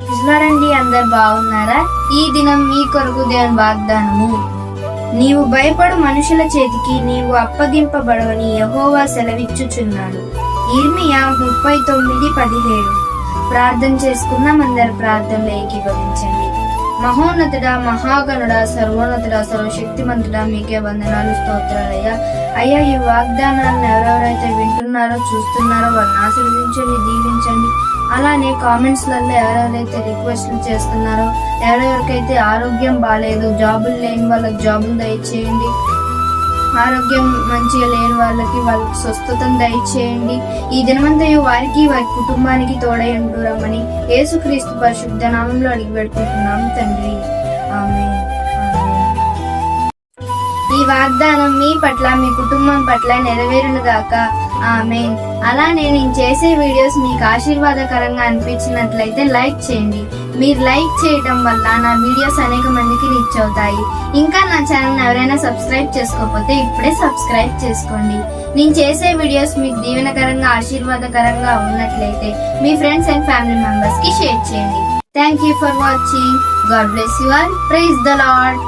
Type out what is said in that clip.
చూడండి అందరు బాగున్నారా? ఈ దినం మీ కొరకు దేవుని వాగ్దానము. నీవు భయపడు మనుషుల చేతికి నీవు అప్పగింపబడవని యహోవా సెలవిచ్చుచున్నాడు. ఇర్మియా ముప్పై తొమ్మిది పదిహేడు. ప్రార్థన చేసుకుందాం అందరు ప్రార్థనలో ఏకీభవించండి. మహోన్నతుడా మహాగణుడా సర్వోన్నతుడా సర్వశక్తిమంతుడా మీకే వందనాలు స్తోత్రాలయ్యా. అయ్యా ఈ వాగ్దానాలను ఎవరెవరైతే వింటున్నారో చూస్తున్నారో వాళ్ళని ఆశీర్వదించండి దీవించండి. అలానే కామెంట్స్లలో ఎవరెవరైతే రిక్వెస్ట్లు చేస్తున్నారో ఎవరెవరికైతే ఆరోగ్యం బాగాలేదు జాబులు లేని వాళ్ళకి జాబులు దయచేయండి. ఆరోగ్యం మంచిగా లేని వాళ్ళకి వాళ్ళకి స్వస్థతను దయచేయండి. ఈ దినమంతయు వారికి వారి కుటుంబానికి తోడై ఉండురమ్మని యేసుక్రీస్తు పరిశుద్ధ నామంలో అడిగి పెట్టుకుంటున్నాము తండ్రి. ఆమె వాగ్దానం మీ పట్ల మీ కుటుంబం పట్ల నెరవేరును గాక ఆమె అలానే నేను చేసే వీడియోస్ మీకు ఆశీర్వాదకరంగా అనిపించినట్లయితే లైక్ చేయండి. మీరు లైక్ చేయటం వల్ల నా వీడియోస్ అనేక మందికి రీచ్ అవుతాయి. ఇంకా నా ఛానల్ ఎవరైనా సబ్స్క్రైబ్ చేసుకోకపోతే ఇప్పుడే సబ్స్క్రైబ్ చేసుకోండి. నేను చేసే వీడియోస్ మీకు దీవెనకరంగా ఆశీర్వాదకరంగా ఉన్నట్లయితే మీ ఫ్రెండ్స్ అండ్ ఫ్యామిలీ మెంబర్స్కి షేర్ చేయండి. Thank you for watching. God bless you all. Praise the Lord